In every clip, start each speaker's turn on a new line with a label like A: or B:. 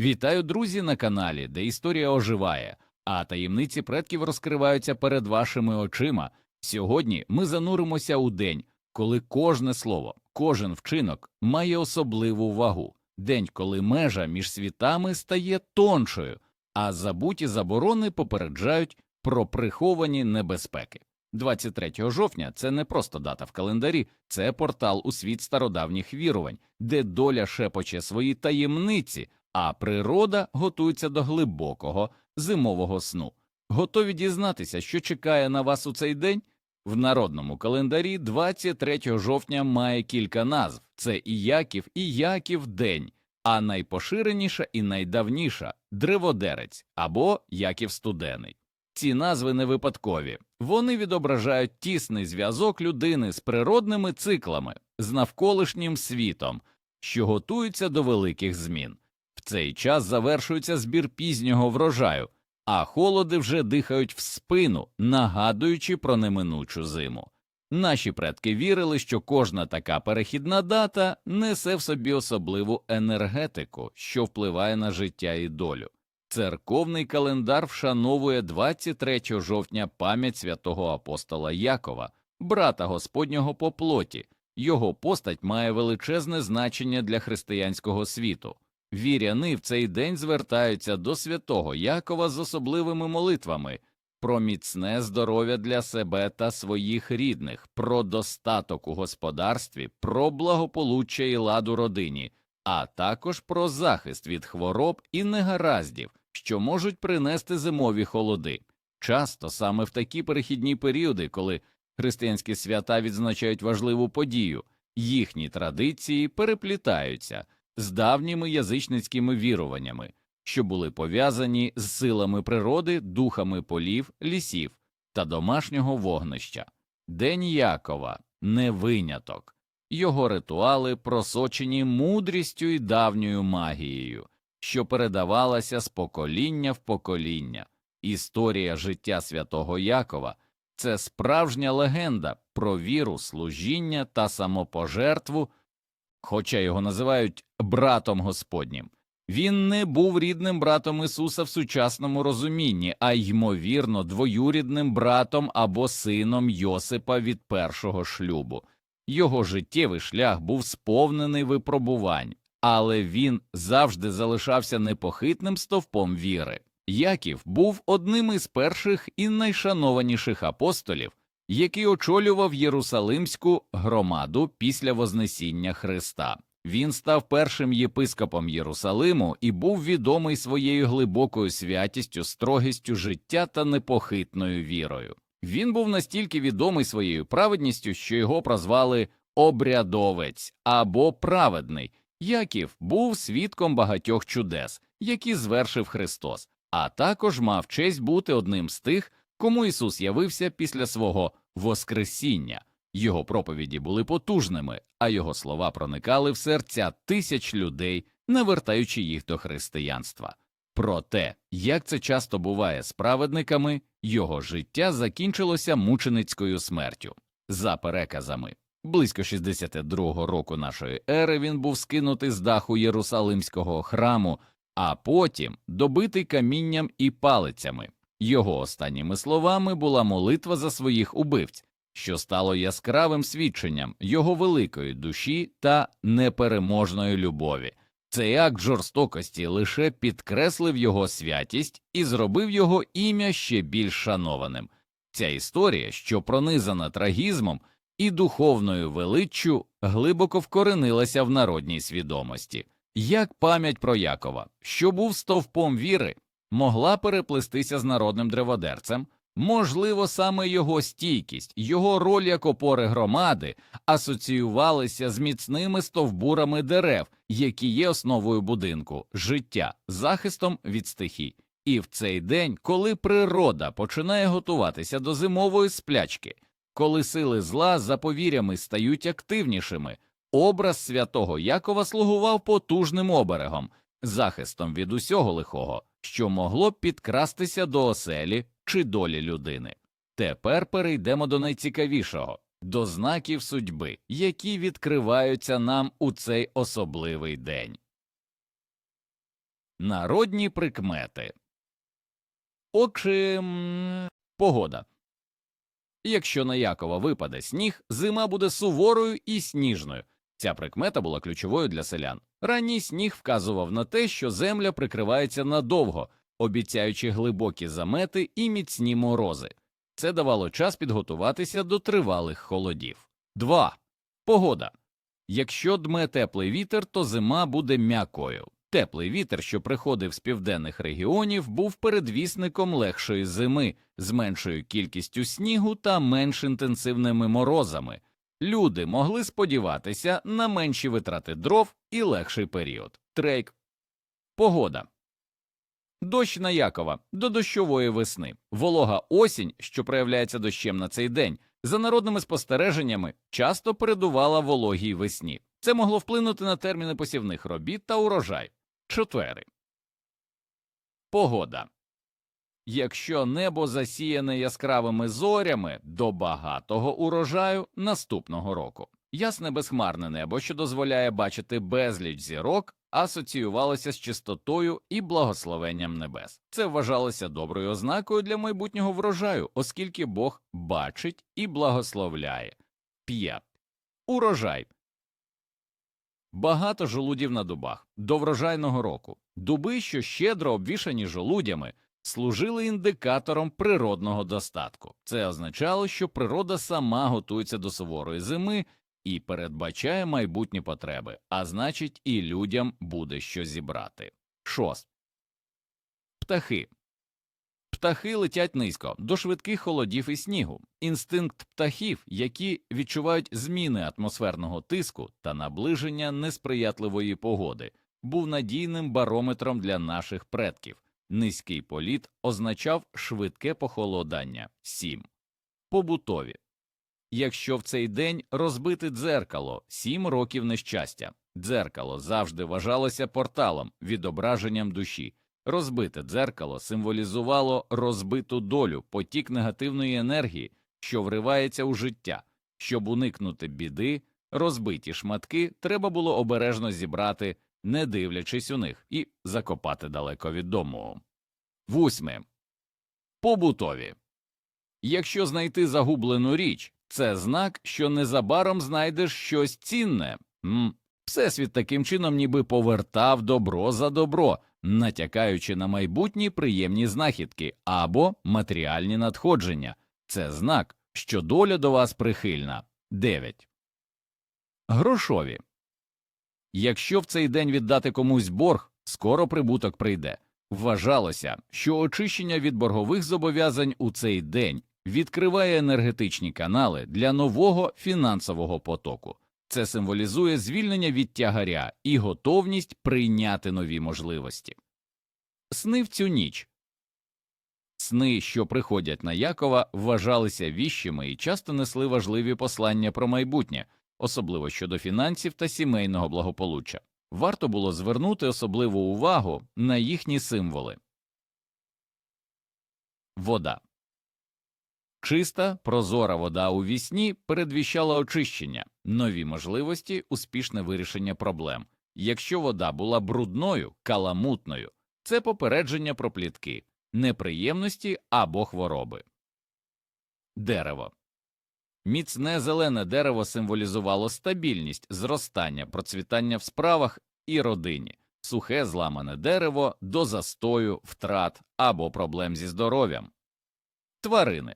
A: Вітаю, друзі, на каналі, де історія оживає, а таємниці предків розкриваються перед вашими очима. Сьогодні ми зануримося у день, коли кожне слово, кожен вчинок має особливу вагу. День, коли межа між світами стає тоншою, а забуті заборони попереджають про приховані небезпеки. 23 жовтня це не просто дата в календарі, це портал у світ стародавніх вірувань, де доля шепоче свої таємниці, а природа готується до глибокого зимового сну. Готові дізнатися, що чекає на вас у цей день? В народному календарі 23 жовтня має кілька назв: це і Яків, і Яків день, а найпоширеніша і найдавніша древодерець або Яків Студений. Ці назви не випадкові, вони відображають тісний зв'язок людини з природними циклами, з навколишнім світом, що готуються до великих змін. Цей час завершується збір пізнього врожаю, а холоди вже дихають в спину, нагадуючи про неминучу зиму. Наші предки вірили, що кожна така перехідна дата несе в собі особливу енергетику, що впливає на життя і долю. Церковний календар вшановує 23 жовтня пам'ять святого апостола Якова, брата Господнього по плоті. Його постать має величезне значення для християнського світу. Віряни в цей день звертаються до святого Якова з особливими молитвами про міцне здоров'я для себе та своїх рідних, про достаток у господарстві, про благополуччя і ладу родині, а також про захист від хвороб і негараздів, що можуть принести зимові холоди. Часто саме в такі перехідні періоди, коли християнські свята відзначають важливу подію, їхні традиції переплітаються з давніми язичницькими віруваннями, що були пов'язані з силами природи, духами полів, лісів та домашнього вогнища. День Якова не виняток, його ритуали просочені мудрістю і давньою магією, що передавалася з покоління в покоління. Історія життя святого Якова це справжня легенда про віру, служіння та самопожертву, хоча його називають братом Господнім. Він не був рідним братом Ісуса в сучасному розумінні, а ймовірно, двоюрідним братом або сином Йосипа від першого шлюбу. Його життєвий шлях був сповнений випробувань, але він завжди залишався непохитним стовпом віри. Яків був одним із перших і найшанованіших апостолів, який очолював Єрусалимську громаду після Вознесіння Христа. Він став першим єпископом Єрусалиму і був відомий своєю глибокою святістю, строгістю життя та непохитною вірою. Він був настільки відомий своєю праведністю, що його прозвали обрядовець або праведний. Яків був свідком багатьох чудес, які звершив Христос, а також мав честь бути одним з тих, кому Ісус явився після свого Воскресіння. Його проповіді були потужними, а його слова проникали в серця тисяч людей, навертаючи їх до християнства. Проте, як це часто буває з праведниками, його життя закінчилося мученицькою смертю. За переказами, близько 62-го року нашої ери він був скинутий з даху Єрусалимського храму, а потім добитий камінням і палицями. Його останніми словами була молитва за своїх убивць що стало яскравим свідченням його великої душі та непереможної любові. Цей акт жорстокості лише підкреслив його святість і зробив його ім'я ще більш шанованим. Ця історія, що пронизана трагізмом і духовною величчю, глибоко вкоренилася в народній свідомості, як пам'ять про Якова, що був стовпом віри, могла переплестися з народним древодерцем. Можливо, саме його стійкість, його роль як опори громади асоціювалися з міцними стовбурами дерев, які є основою будинку, життя, захистом від стихій. І в цей день, коли природа починає готуватися до зимової сплячки, коли сили зла за повірями стають активнішими, образ святого Якова слугував потужним оберегом, захистом від усього лихого, що могло б підкрастися до оселі чи долі людини. Тепер перейдемо до найцікавішого до знаків судьби, які відкриваються нам у цей особливий день. Народні прикмети. Окрім погода. Якщо на Якова випаде сніг, зима буде суворою і сніжною. Ця прикмета була ключовою для селян. Ранній сніг вказував на те, що земля прикривається надовго, обіцяючи глибокі замети і міцні морози. Це давало час підготуватися до тривалих холодів. 2. Погода. Якщо дме теплий вітер, то зима буде м'якою. Теплий вітер, що приходив з південних регіонів, був передвісником легшої зими, з меншою кількістю снігу та менш інтенсивними морозами. Люди могли сподіватися на менші витрати дров і легший період. Трейк. Погода. Дощ на Якова до дощової весни, волога осінь, що проявляється дощем на цей день, за народними спостереженнями, часто передувала вологій весні. Це могло вплинути на терміни посівних робіт та урожай. Четвери. Погода. Якщо небо засіяне яскравими зорями до багатого урожаю наступного року. Ясне безхмарне небо, що дозволяє бачити безліч зірок, асоціювалося з чистотою і благословенням небес. Це вважалося доброю ознакою для майбутнього врожаю, оскільки Бог бачить і благословляє. 5. Урожай. Багато жолудів на дубах до врожайного року. Дуби, що щедро обвішані жолудями, служили індикатором природного достатку. Це означало, що природа сама готується до суворої зими і передбачає майбутні потреби, а значить, і людям буде що зібрати. Шост. Птахи. Птахи летять низько до швидких холодів і снігу. Інстинкт птахів, які відчувають зміни атмосферного тиску та наближення несприятливої погоди, був надійним барометром для наших предків. Низький політ означав швидке похолодання. 7. Побутові. Якщо в цей день розбити дзеркало, сім років нещастя. Дзеркало завжди вважалося порталом, відображенням душі. Розбите дзеркало символізувало розбиту долю, потік негативної енергії, що вривається у життя. Щоб уникнути біди, розбиті шматки треба було обережно зібрати, не дивлячись у них, і закопати далеко від дому. Восьме. Побутові. Якщо знайти загублену річ, це знак, що незабаром знайдеш щось цінне. М. Всесвіт таким чином ніби повертав добро за добро, натякаючи на майбутні приємні знахідки або матеріальні надходження. Це знак, що доля до вас прихильна. 9. Грошові. Якщо в цей день віддати комусь борг, скоро прибуток прийде. Вважалося, що очищення від боргових зобов'язань у цей день відкриває енергетичні канали для нового фінансового потоку. Це символізує звільнення від тягаря і готовність прийняти нові можливості. Сни в цю ніч сни, що приходять на Якова, вважалися віщими і часто несли важливі послання про майбутнє, особливо щодо фінансів та сімейного благополуччя. Варто було звернути особливу увагу на їхні символи. Вода Чиста, прозора вода у вісні передвіщала очищення, нові можливості, успішне вирішення проблем. Якщо вода була брудною, каламутною, це попередження про плітки, неприємності або хвороби. Дерево міцне зелене дерево символізувало стабільність, зростання, процвітання в справах і родині, сухе зламане дерево до застою, втрат або проблем зі здоров'ям. Тварини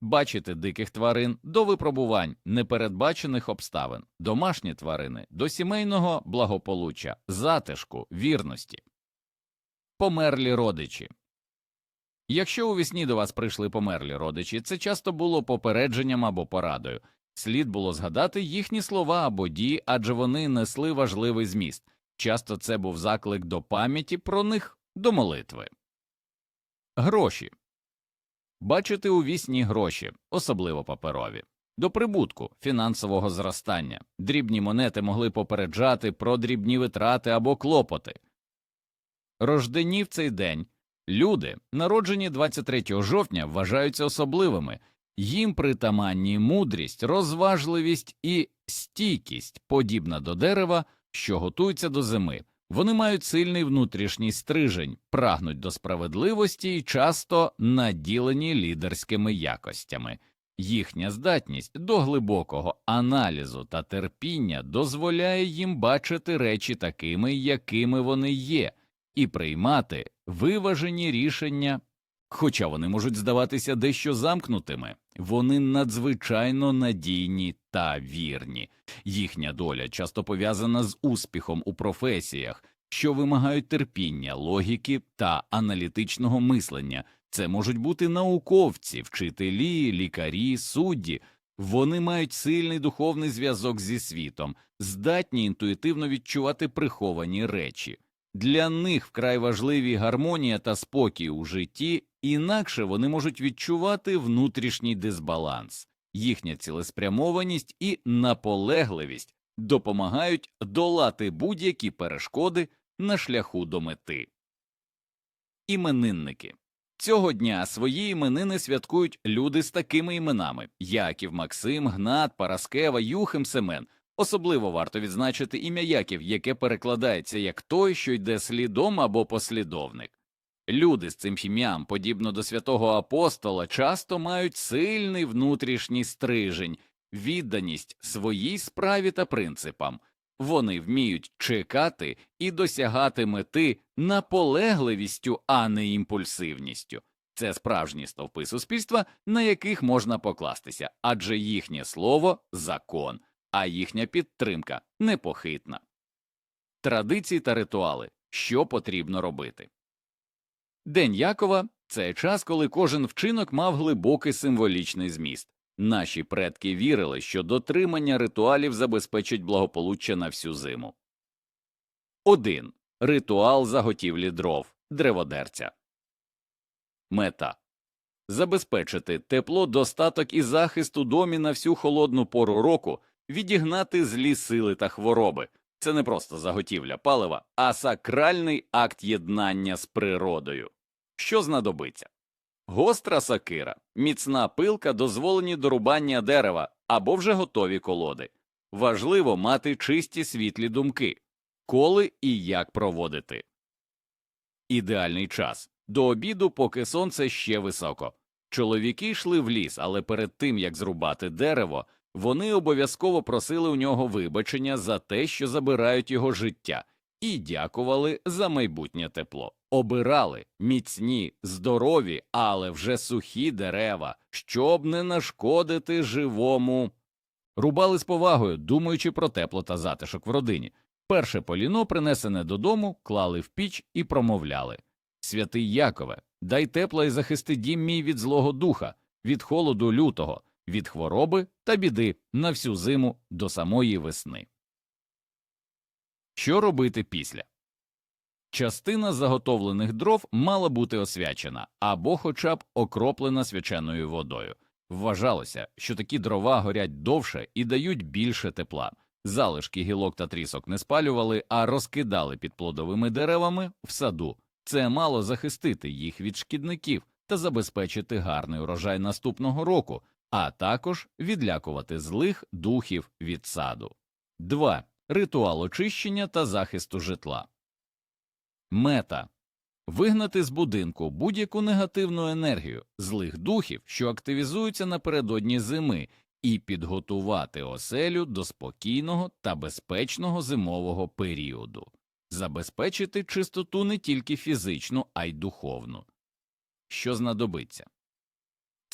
A: бачити диких тварин до випробувань непередбачених обставин, домашні тварини до сімейного благополуччя, затишку, вірності, померлі родичі. Якщо у вісні до вас прийшли померлі родичі, це часто було попередженням або порадою. Слід було згадати їхні слова або дії, адже вони несли важливий зміст. Часто це був заклик до пам'яті про них, до молитви. Гроші бачити у вісні гроші, особливо паперові, до прибутку фінансового зростання. Дрібні монети могли попереджати про дрібні витрати або клопоти. Рождені в цей день люди, народжені 23 жовтня, вважаються особливими, їм притаманні мудрість, розважливість і стійкість, подібна до дерева, що готується до зими. Вони мають сильний внутрішній стрижень, прагнуть до справедливості і часто наділені лідерськими якостями. Їхня здатність до глибокого аналізу та терпіння дозволяє їм бачити речі такими, якими вони є, і приймати виважені рішення. Хоча вони можуть здаватися дещо замкнутими, вони надзвичайно надійні та вірні. Їхня доля часто пов'язана з успіхом у професіях, що вимагають терпіння, логіки та аналітичного мислення. Це можуть бути науковці, вчителі, лікарі, судді. Вони мають сильний духовний зв'язок зі світом, здатні інтуїтивно відчувати приховані речі. Для них вкрай важливі гармонія та спокій у житті, інакше вони можуть відчувати внутрішній дисбаланс. Їхня цілеспрямованість і наполегливість допомагають долати будь-які перешкоди на шляху до мети. Іменинники Цього дня свої іменини святкують люди з такими іменами Яків, Максим, Гнат, Параскева, Юхим, Семен. Особливо варто відзначити ім'я Яків, яке перекладається як той, що йде слідом або послідовник. Люди з цим ім'ям, подібно до святого апостола, часто мають сильний внутрішній стрижень, відданість своїй справі та принципам. Вони вміють чекати і досягати мети наполегливістю, а не імпульсивністю. Це справжні стовпи суспільства, на яких можна покластися, адже їхнє слово закон, а їхня підтримка непохитна. Традиції та ритуали що потрібно робити. День Якова це час, коли кожен вчинок мав глибокий символічний зміст. Наші предки вірили, що дотримання ритуалів забезпечить благополуччя на всю зиму. 1. Ритуал заготівлі дров древодерця. Мета забезпечити тепло, достаток і захист у домі на всю холодну пору року, відігнати злі сили та хвороби. Це не просто заготівля палива, а сакральний акт єднання з природою. Що знадобиться? Гостра сакира, міцна пилка, дозволені до рубання дерева або вже готові колоди. Важливо мати чисті світлі думки, коли і як проводити. Ідеальний час до обіду, поки сонце ще високо. Чоловіки йшли в ліс, але перед тим як зрубати дерево, вони обов'язково просили у нього вибачення за те, що забирають його життя, і дякували за майбутнє тепло. Обирали міцні, здорові, але вже сухі дерева, щоб не нашкодити живому. Рубали з повагою, думаючи про тепло та затишок в родині. Перше поліно, принесене додому, клали в піч і промовляли Святий Якове, дай тепла і захисти дім мій від злого духа, від холоду лютого, від хвороби та біди на всю зиму до самої весни. Що робити після? Частина заготовлених дров мала бути освячена або хоча б окроплена свяченою водою. Вважалося, що такі дрова горять довше і дають більше тепла. Залишки гілок та трісок не спалювали, а розкидали під плодовими деревами в саду. Це мало захистити їх від шкідників та забезпечити гарний урожай наступного року, а також відлякувати злих духів від саду. 2. Ритуал очищення та захисту житла. Мета вигнати з будинку будь-яку негативну енергію злих духів, що активізуються напередодні зими, і підготувати оселю до спокійного та безпечного зимового періоду, забезпечити чистоту не тільки фізичну, а й духовну. Що знадобиться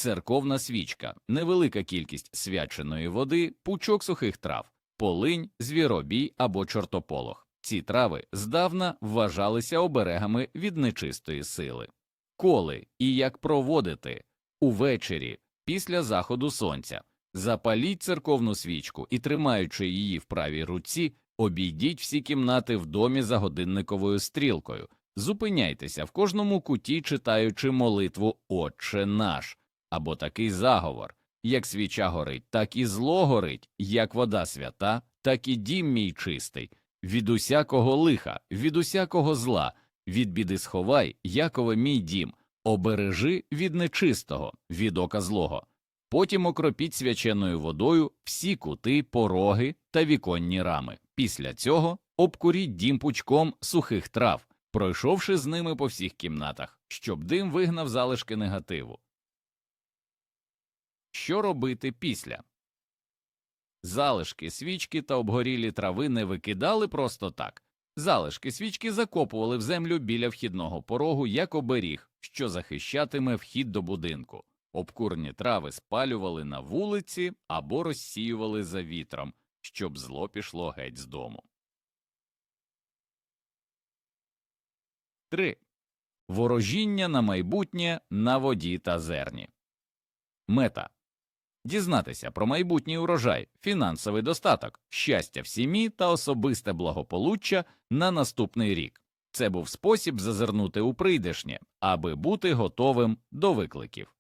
A: церковна свічка, невелика кількість свяченої води, пучок сухих трав, полинь, звіробій або чортополох. Ці трави здавна вважалися оберегами від нечистої сили. Коли і як проводити увечері після заходу сонця, запаліть церковну свічку і, тримаючи її в правій руці, обійдіть всі кімнати в домі за годинниковою стрілкою, зупиняйтеся в кожному куті, читаючи молитву Отче наш або такий заговор як свіча горить, так і зло горить, як вода свята, так і дім мій чистий від усякого лиха, від усякого зла, від біди сховай, Якове мій дім, обережи від нечистого, від ока злого. Потім окропіть свяченою водою всі кути, пороги та віконні рами. Після цього обкуріть дім пучком сухих трав, пройшовши з ними по всіх кімнатах, щоб дим вигнав залишки негативу. Що робити після? Залишки свічки та обгорілі трави не викидали просто так. Залишки свічки закопували в землю біля вхідного порогу як оберіг, що захищатиме вхід до будинку. Обкурні трави спалювали на вулиці або розсіювали за вітром, щоб зло пішло геть з дому. 3. Ворожіння на майбутнє на воді та зерні. Мета дізнатися про майбутній урожай, фінансовий достаток, щастя в сім'ї та особисте благополуччя на наступний рік. Це був спосіб зазирнути у прийдешнє, аби бути готовим до викликів.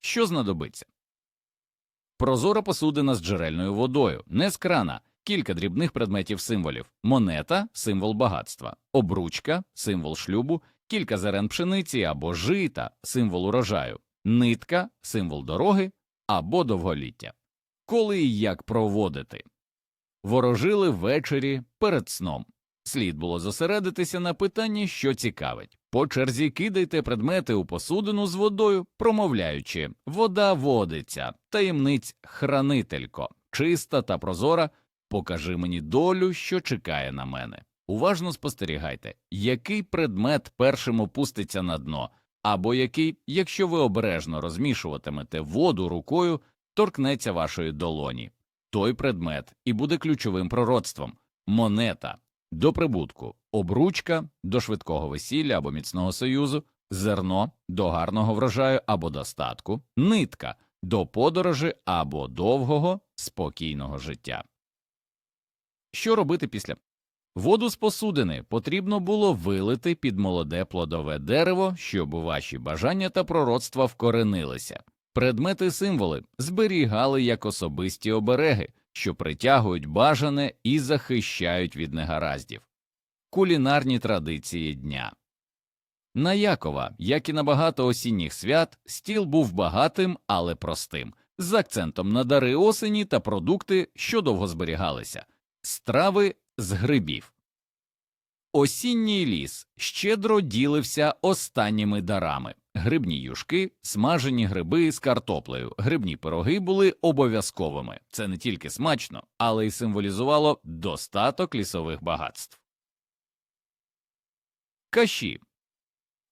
A: Що знадобиться? Прозора посудина з джерельною водою, не з крана, кілька дрібних предметів символів, монета символ багатства, обручка символ шлюбу, кілька зерен пшениці або жита символ урожаю, нитка символ дороги або довголіття. Коли і як проводити? Ворожили ввечері перед сном. Слід було зосередитися на питанні, що цікавить. По черзі кидайте предмети у посудину з водою, промовляючи вода водиться, таємниць хранителько, чиста та прозора, покажи мені долю, що чекає на мене. Уважно спостерігайте, який предмет першим опуститься на дно, або який, якщо ви обережно розмішуватимете воду рукою, торкнеться вашої долоні. Той предмет і буде ключовим пророцтвом монета до прибутку, обручка до швидкого весілля або міцного союзу, зерно до гарного врожаю або достатку, нитка до подорожі або довгого спокійного життя. Що робити після? Воду з посудини потрібно було вилити під молоде плодове дерево, щоб ваші бажання та пророцтва вкоренилися. Предмети символи зберігали як особисті обереги, що притягують бажане і захищають від негараздів. Кулінарні традиції дня на Якова, як і на багато осінніх свят, стіл був багатим, але простим, з акцентом на дари осені та продукти, що довго зберігалися, страви з грибів. Осінній ліс щедро ділився останніми дарами. Грибні юшки, смажені гриби з картоплею, грибні пироги були обов'язковими. Це не тільки смачно, але й символізувало достаток лісових багатств. Каші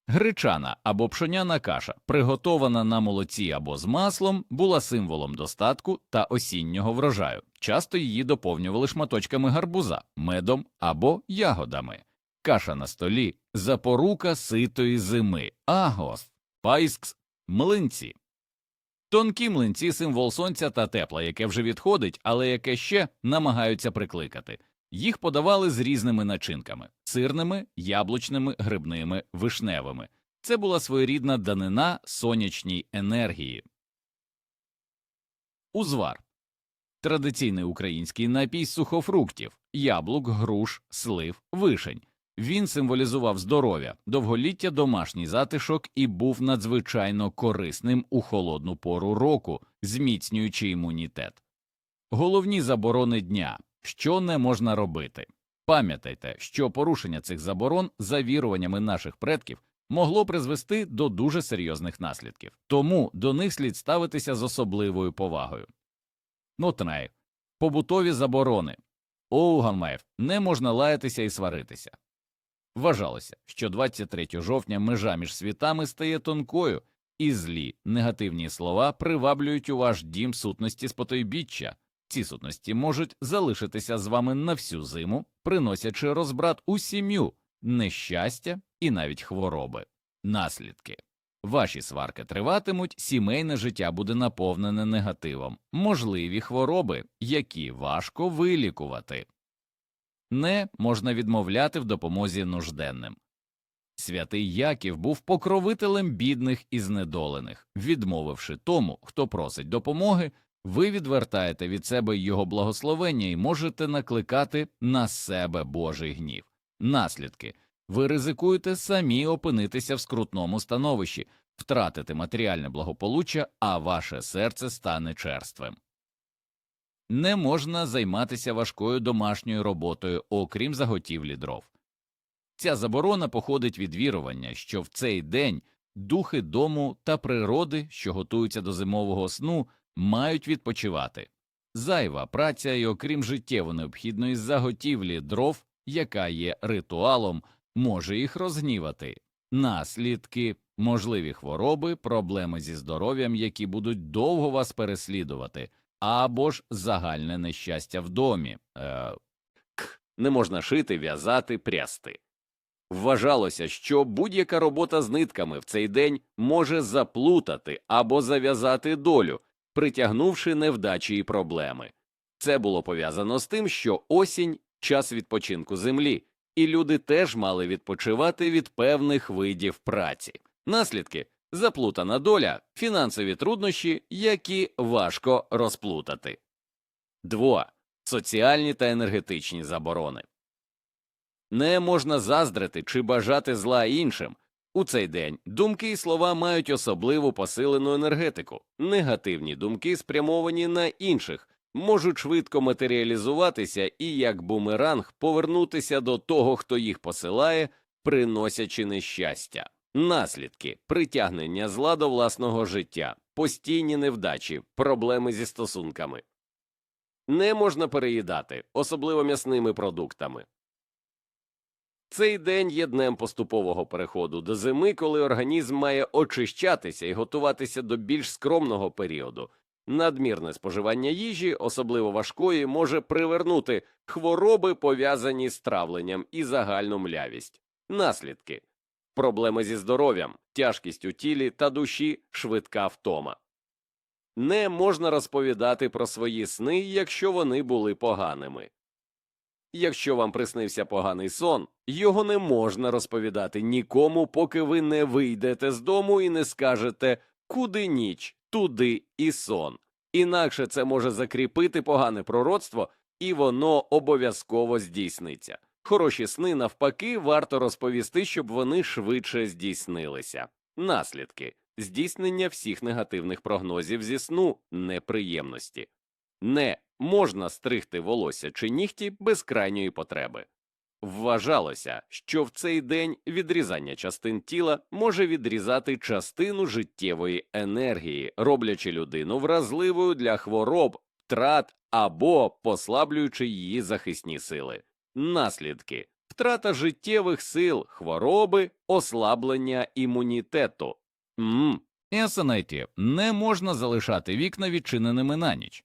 A: Гречана або пшоняна каша, приготована на молоці або з маслом, була символом достатку та осіннього врожаю. Часто її доповнювали шматочками гарбуза, медом або ягодами. Каша на столі запорука ситої зими, агос, пайскс, млинці. Тонкі млинці символ сонця та тепла, яке вже відходить, але яке ще намагаються прикликати. Їх подавали з різними начинками сирними, яблучними, грибними, вишневими. Це була своєрідна данина сонячній енергії. Узвар традиційний український напій з сухофруктів, яблук, груш, слив, вишень. Він символізував здоров'я, довголіття, домашній затишок і був надзвичайно корисним у холодну пору року, зміцнюючи імунітет. Головні заборони дня що не можна робити. Пам'ятайте, що порушення цих заборон за віруваннями наших предків могло призвести до дуже серйозних наслідків, тому до них слід ставитися з особливою повагою. Нотнай. Побутові заборони. Оуганмаєв не можна лаятися і сваритися. Вважалося, що 23 жовтня межа між світами стає тонкою, і злі негативні слова приваблюють у ваш дім сутності спотойбіччя. Ці сутності можуть залишитися з вами на всю зиму, приносячи розбрат у сім'ю, нещастя і навіть хвороби. Наслідки ваші сварки триватимуть, сімейне життя буде наповнене негативом, можливі хвороби, які важко вилікувати. Не можна відмовляти в допомозі нужденним. Святий Яків був покровителем бідних і знедолених, відмовивши тому, хто просить допомоги, ви відвертаєте від себе його благословення і можете накликати на себе Божий гнів. Наслідки ви ризикуєте самі опинитися в скрутному становищі, втратити матеріальне благополуччя, а ваше серце стане черствим. не можна займатися важкою домашньою роботою, окрім заготівлі дров. Ця заборона походить від вірування, що в цей день духи дому та природи, що готуються до зимового сну, мають відпочивати. Зайва праця і окрім життєво необхідної заготівлі дров, яка є ритуалом, може їх розгнівати. Наслідки можливі хвороби, проблеми зі здоров'ям, які будуть довго вас переслідувати, або ж загальне нещастя в домі. Е, к. Не можна шити, в'язати, прясти. Вважалося, що будь-яка робота з нитками в цей день може заплутати або зав'язати долю, притягнувши невдачі і проблеми. Це було пов'язано з тим, що осінь час відпочинку землі, і люди теж мали відпочивати від певних видів праці. Наслідки заплутана доля, фінансові труднощі, які важко розплутати. 2. Соціальні та енергетичні заборони. Не можна заздрити чи бажати зла іншим. У цей день думки і слова мають особливу посилену енергетику. Негативні думки, спрямовані на інших, можуть швидко матеріалізуватися і як бумеранг повернутися до того, хто їх посилає, приносячи нещастя. Наслідки притягнення зла до власного життя, постійні невдачі, проблеми зі стосунками. Не можна переїдати, особливо м'ясними продуктами. Цей день є днем поступового переходу до зими, коли організм має очищатися і готуватися до більш скромного періоду. Надмірне споживання їжі, особливо важкої, може привернути хвороби, пов'язані з травленням і загальну млявість. Наслідки проблеми зі здоров'ям, тяжкість у тілі та душі, швидка втома. Не можна розповідати про свої сни, якщо вони були поганими. Якщо вам приснився поганий сон, його не можна розповідати нікому, поки ви не вийдете з дому і не скажете куди ніч, туди і сон. Інакше це може закріпити погане пророцтво, і воно обов'язково здійсниться. Хороші сни, навпаки, варто розповісти, щоб вони швидше здійснилися. Наслідки здійснення всіх негативних прогнозів зі сну неприємності. Не можна стригти волосся чи нігті без крайньої потреби. Вважалося, що в цей день відрізання частин тіла може відрізати частину життєвої енергії, роблячи людину вразливою для хвороб, втрат або послаблюючи її захисні сили. Наслідки втрата життєвих сил, хвороби, ослаблення імунітету. Мм. Ясанайті, не можна залишати вікна відчиненими на ніч.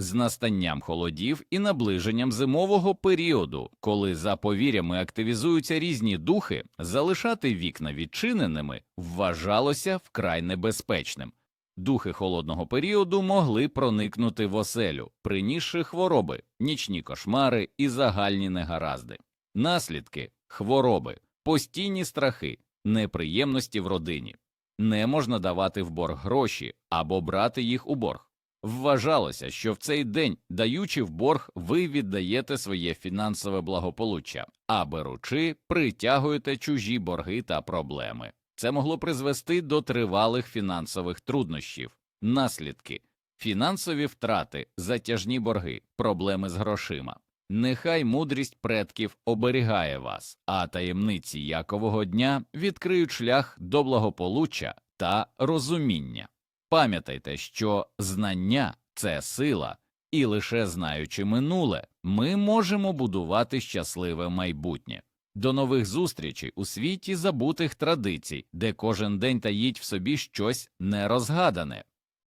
A: З настанням холодів і наближенням зимового періоду, коли за повір'ями активізуються різні духи, залишати вікна відчиненими вважалося вкрай небезпечним. Духи холодного періоду могли проникнути в оселю, принісши хвороби, нічні кошмари і загальні негаразди. Наслідки хвороби, постійні страхи, неприємності в родині. Не можна давати в борг гроші або брати їх у борг. Вважалося, що в цей день, даючи в борг, ви віддаєте своє фінансове благополуччя, а беручи, притягуєте чужі борги та проблеми. Це могло призвести до тривалих фінансових труднощів, наслідки, фінансові втрати, затяжні борги, проблеми з грошима. Нехай мудрість предків оберігає вас, а таємниці Якового дня відкриють шлях до благополуччя та розуміння. Пам'ятайте, що знання це сила, і лише знаючи минуле, ми можемо будувати щасливе майбутнє. До нових зустрічей у світі забутих традицій, де кожен день таїть в собі щось нерозгадане.